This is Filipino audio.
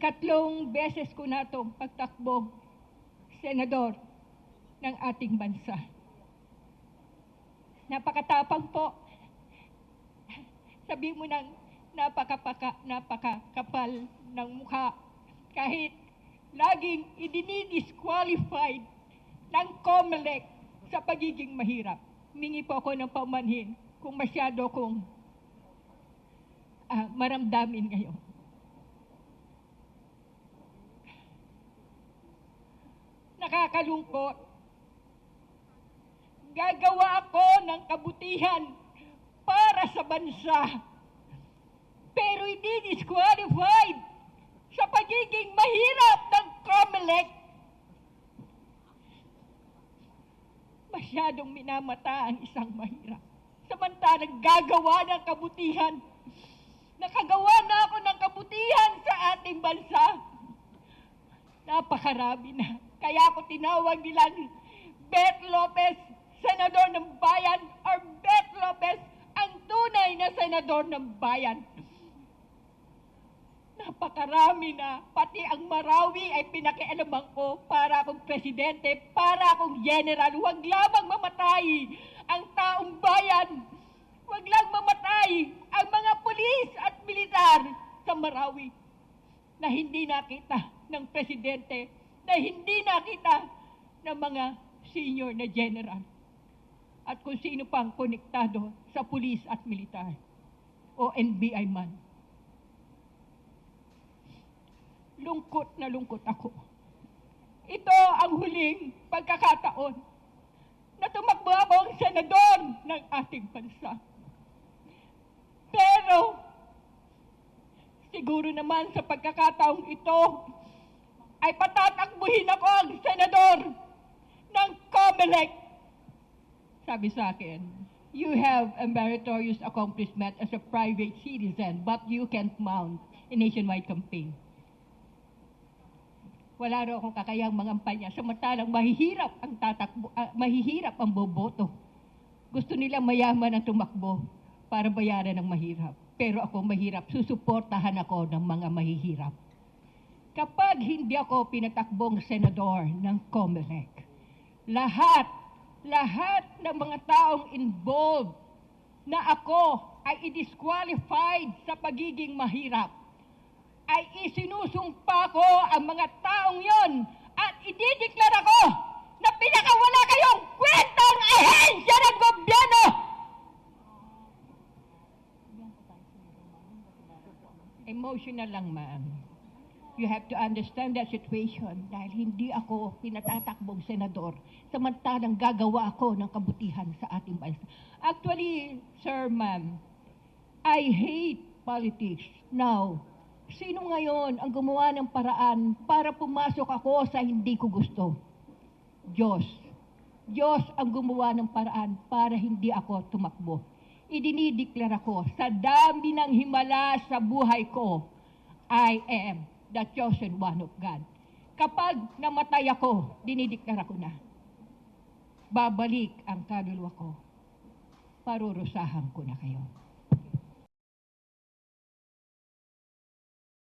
Ikatlong beses ko na itong pagtakbo senador ng ating bansa. Napakatapang po. Sabi mo ng napakapaka, napakakapal ng mukha. Kahit laging idinidisqualified ng COMELEC sa pagiging mahirap. Mingi po ako ng pamanhin kung masyado kong ah, maramdamin ngayon. Nakakalungkot. Gagawa ako ng kabutihan para sa bansa. Pero hindi disqualified sa pagiging mahirap ng COMELEC. Masyadong minamata ang isang mahirap. Samantalang gagawa ng kabutihan. Nakagawa na ako ng kabutihan sa ating bansa. Napakarami na. Kaya ako tinawag nilang Beth Lopez, senador ng bayan, or Beth Lopez, ang tunay na senador ng bayan. Napakarami na. Pati ang Marawi ay pinakialaman ko para akong presidente, para akong general. Huwag lamang mamatay ang taong bayan. Huwag lang mamatay ang mga pulis at militar sa Marawi na hindi nakita ng presidente, na hindi nakita ng mga senior na general at kung sino pang konektado sa pulis at militar o NBI man. Lungkot na lungkot ako. Ito ang huling pagkakataon na tumakbo ako ang senador ng ating bansa. Pero, siguro naman sa pagkakataong ito, ay patatakbuhin ako ang senador ng COMELEC. Sabi sa akin, you have a meritorious accomplishment as a private citizen, but you can't mount a nationwide campaign. Wala raw akong kakayang mangampanya, samantalang mahihirap ang tatakbo, ah, mahihirap ang boboto. Gusto nila mayaman ang tumakbo para bayaran ng mahirap. Pero ako mahirap, susuportahan ako ng mga mahihirap kapag hindi ako pinatakbong senador ng COMELEC, lahat, lahat ng mga taong involved na ako ay i-disqualified sa pagiging mahirap, ay isinusumpa ko ang mga taong yon at idideklara ko na pinakawala kayong kwentang ahensya ng gobyerno! Emotional lang, ma'am you have to understand that situation dahil hindi ako pinatatakbong senador samantalang gagawa ako ng kabutihan sa ating bansa. Actually, sir, ma'am, I hate politics. Now, sino ngayon ang gumawa ng paraan para pumasok ako sa hindi ko gusto? Diyos. Diyos ang gumawa ng paraan para hindi ako tumakbo. Idinideklara ko sa dami ng himala sa buhay ko, I am the chosen one of God. Kapag namatay ako, dinideklara ko na, babalik ang kaluluwa ko. Parurusahan ko na kayo.